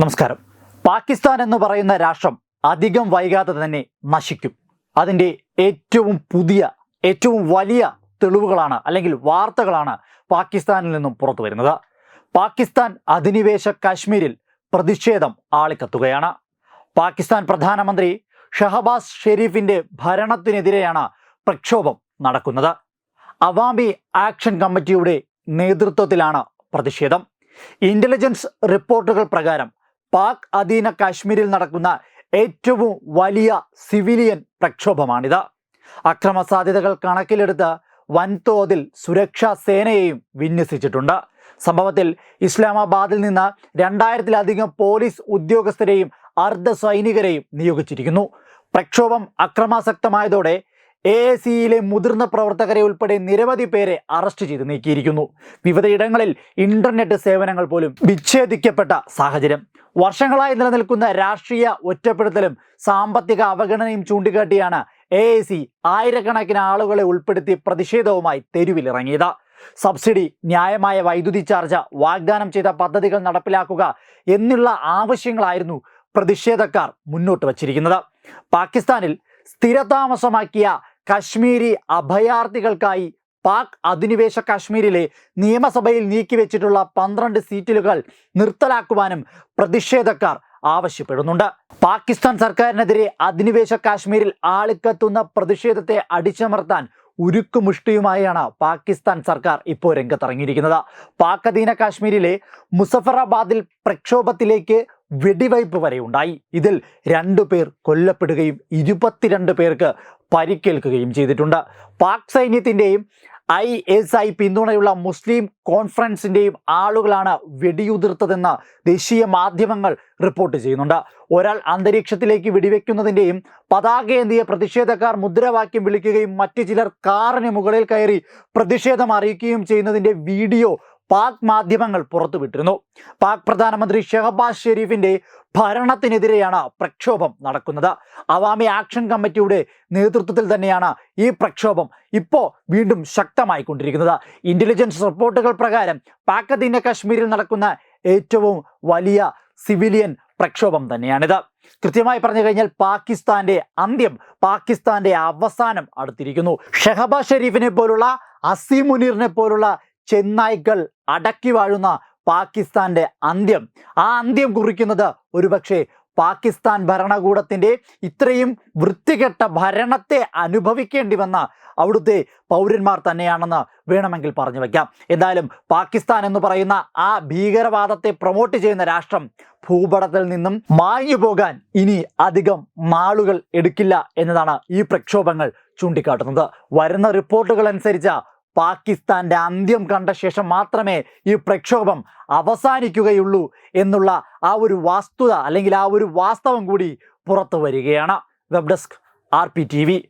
നമസ്കാരം. പാകിസ്ഥാൻ എന്ന് പറയുന്ന രാഷ്ട്രം അധികം വൈകാതെ തന്നെ നശിക്കും. അതിന്റെ ഏറ്റവും പുതിയ ഏറ്റവും വലിയ തെളിവുകളാണ് അല്ലെങ്കിൽ വാർത്തകളാണ് പാകിസ്ഥാനിൽ നിന്നും പുറത്തു വരുന്നത്. പാകിസ്ഥാൻ അധിനിവേശ കാശ്മീരിൽ പ്രതിഷേധം ആളിക്കത്തുകയാണ്. പാകിസ്ഥാൻ പ്രധാനമന്ത്രി ഷഹബാസ് ഷെരീഫിന്റെ ഭരണത്തിനെതിരെയാണ് പ്രക്ഷോഭം നടക്കുന്നത്. അവാമി ആക്ഷൻ കമ്മിറ്റിയുടെ നേതൃത്വത്തിലാണ് പ്രതിഷേധം. ഇന്റലിജൻസ് റിപ്പോർട്ടുകൾ പ്രകാരം പാക് അധീന കാശ്മീരിൽ നടക്കുന്ന ഏറ്റവും വലിയ സിവിലിയൻ പ്രക്ഷോഭമാണിത്. അക്രമ സാധ്യതകൾ കണക്കിലെടുത്ത് വൻതോതിൽ സുരക്ഷാ സേനയെയും വിന്യസിച്ചിട്ടുണ്ട്. സംഭവത്തിൽ ഇസ്ലാമാബാദിൽ നിന്ന് രണ്ടായിരത്തിലധികം പോലീസ് ഉദ്യോഗസ്ഥരെയും അർദ്ധ സൈനികരെയും നിയോഗിച്ചിരിക്കുന്നു. പ്രക്ഷോഭം അക്രമാസക്തമായതോടെ എ സിയിലെ മുതിർന്ന പ്രവർത്തകരെ ഉൾപ്പെടെ നിരവധി പേരെ അറസ്റ്റ് ചെയ്ത് നീക്കിയിരിക്കുന്നു. വിവിധയിടങ്ങളിൽ ഇന്റർനെറ്റ് സേവനങ്ങൾ പോലും വിച്ഛേദിക്കപ്പെട്ട സാഹചര്യം. വർഷങ്ങളായി നിലനിൽക്കുന്ന രാഷ്ട്രീയ ഒറ്റപ്പെടുത്തലും സാമ്പത്തിക അവഗണനയും ചൂണ്ടിക്കാട്ടിയാണ് എ സി ആയിരക്കണക്കിന് ആളുകളെ ഉൾപ്പെടുത്തി പ്രതിഷേധവുമായി തെരുവിലിറങ്ങിയത്. സബ്സിഡി ന്യായമായ വൈദ്യുതി ചാർജ് വാഗ്ദാനം ചെയ്ത പദ്ധതികൾ നടപ്പിലാക്കുക എന്നുള്ള ആവശ്യങ്ങളായിരുന്നു പ്രതിഷേധക്കാർ മുന്നോട്ട് വച്ചിരിക്കുന്നത്. പാകിസ്ഥാനിൽ സ്ഥിരതാമസമാക്കിയ കശ്മീരി അഭയാർത്ഥികൾക്കായി പാക് അധിനിവേശ കാശ്മീരിലെ നിയമസഭയിൽ നീക്കിവെച്ചിട്ടുള്ള പന്ത്രണ്ട് സീറ്റുകൾ നിർത്തലാക്കുവാനും പ്രതിഷേധക്കാർ ആവശ്യപ്പെടുന്നുണ്ട്. പാകിസ്ഥാൻ സർക്കാരിനെതിരെ അധിനിവേശ കാശ്മീരിൽ ആളിക്കത്തുന്ന പ്രതിഷേധത്തെ അടിച്ചമർത്താൻ ഉരുക്കുമുഷ്ടിയുമായാണ് പാകിസ്ഥാൻ സർക്കാർ ഇപ്പോൾ രംഗത്തിറങ്ങിയിരിക്കുന്നത്. പാക് അധീന കാശ്മീരിലെ മുസഫറാബാദിൽ പ്രക്ഷോഭത്തിലേക്ക് വെടിവയ്പ് വരെ ഉണ്ടായി. ഇതിൽ രണ്ടു പേർ കൊല്ലപ്പെടുകയും ഇരുപത്തിരണ്ട് പേർക്ക് പരിക്കേൽക്കുകയും ചെയ്തിട്ടുണ്ട്. പാക് സൈന്യത്തിന്റെയും ഐ എസ് ഐ പിന്തുണയുള്ള മുസ്ലിം കോൺഫറൻസിന്റെയും ആളുകളാണ് വെടിയുതിർത്തതെന്ന് ദേശീയ മാധ്യമങ്ങൾ റിപ്പോർട്ട് ചെയ്യുന്നുണ്ട്. ഒരാൾ അന്തരീക്ഷത്തിലേക്ക് വെടിവെക്കുന്നതിന്റെയും പതാകയേന്തിയ പ്രതിഷേധക്കാർ മുദ്രാവാക്യം വിളിക്കുകയും മറ്റു ചിലർ കാറിന് മുകളിൽ കയറി പ്രതിഷേധം അറിയിക്കുകയും ചെയ്യുന്നതിന്റെ വീഡിയോ പാക് മാധ്യമങ്ങൾ പുറത്തുവിട്ടിരുന്നു. പാക് പ്രധാനമന്ത്രി ഷെഹബാസ് ഷെരീഫിന്റെ ഭരണത്തിനെതിരെയാണ് പ്രക്ഷോഭം നടക്കുന്നത്. അവാമി ആക്ഷൻ കമ്മിറ്റിയുടെ നേതൃത്വത്തിൽ തന്നെയാണ് ഈ പ്രക്ഷോഭം ഇപ്പോൾ വീണ്ടും ശക്തമായി കൊണ്ടിരിക്കുന്നത് ഇന്റലിജൻസ് റിപ്പോർട്ടുകൾ പ്രകാരം പാക് അധീന കാശ്മീരിൽ നടക്കുന്ന ഏറ്റവും വലിയ സിവിലിയൻ പ്രക്ഷോഭം തന്നെയാണിത്. കൃത്യമായി പറഞ്ഞു കഴിഞ്ഞാൽ പാകിസ്ഥാന്റെ അന്ത്യം പാകിസ്ഥാന്റെ അവസാനം അടുത്തിരിക്കുന്നു. ഷെഹബാസ് ഷെരീഫിനെ പോലുള്ള അസീം മുനീറിനെ പോലുള്ള ചെന്നായ്ക്കൾ അടക്കി വാഴുന്ന പാകിസ്ഥാന്റെ അന്ത്യം. ആ അന്ത്യം കുറിക്കുന്നത് ഒരുപക്ഷെ പാകിസ്ഥാൻ ഭരണകൂടത്തിന്റെ ഇത്രയും വൃത്തികെട്ട ഭരണത്തെ അനുഭവിക്കേണ്ടി വന്ന അവിടുത്തെ പൗരന്മാർ തന്നെയാണെന്ന് വേണമെങ്കിൽ പറഞ്ഞു വയ്ക്കാം എന്തായാലും പാകിസ്ഥാൻ എന്ന് പറയുന്ന ആ ഭീകരവാദത്തെ പ്രൊമോട്ട് ചെയ്യുന്ന രാഷ്ട്രം ഭൂപടത്തിൽ നിന്നും മാഞ്ഞു പോകാൻ ഇനി അധികം നാളുകൾ എടുക്കില്ല എന്നതാണ് ഈ പ്രക്ഷോഭങ്ങൾ ചൂണ്ടിക്കാട്ടുന്നത്. വരുന്ന റിപ്പോർട്ടുകൾ അനുസരിച്ച് പാകിസ്ഥാന്റെ അന്ത്യം കണ്ട ശേഷം മാത്രമേ ഈ പ്രക്ഷോഭം അവസാനിക്കുകയുള്ളൂ എന്നുള്ള ആ ഒരു വസ്തുത അല്ലെങ്കിൽ ആ ഒരു വാസ്തവം കൂടി പുറത്തു വരികയാണ്. Web desk R P T V.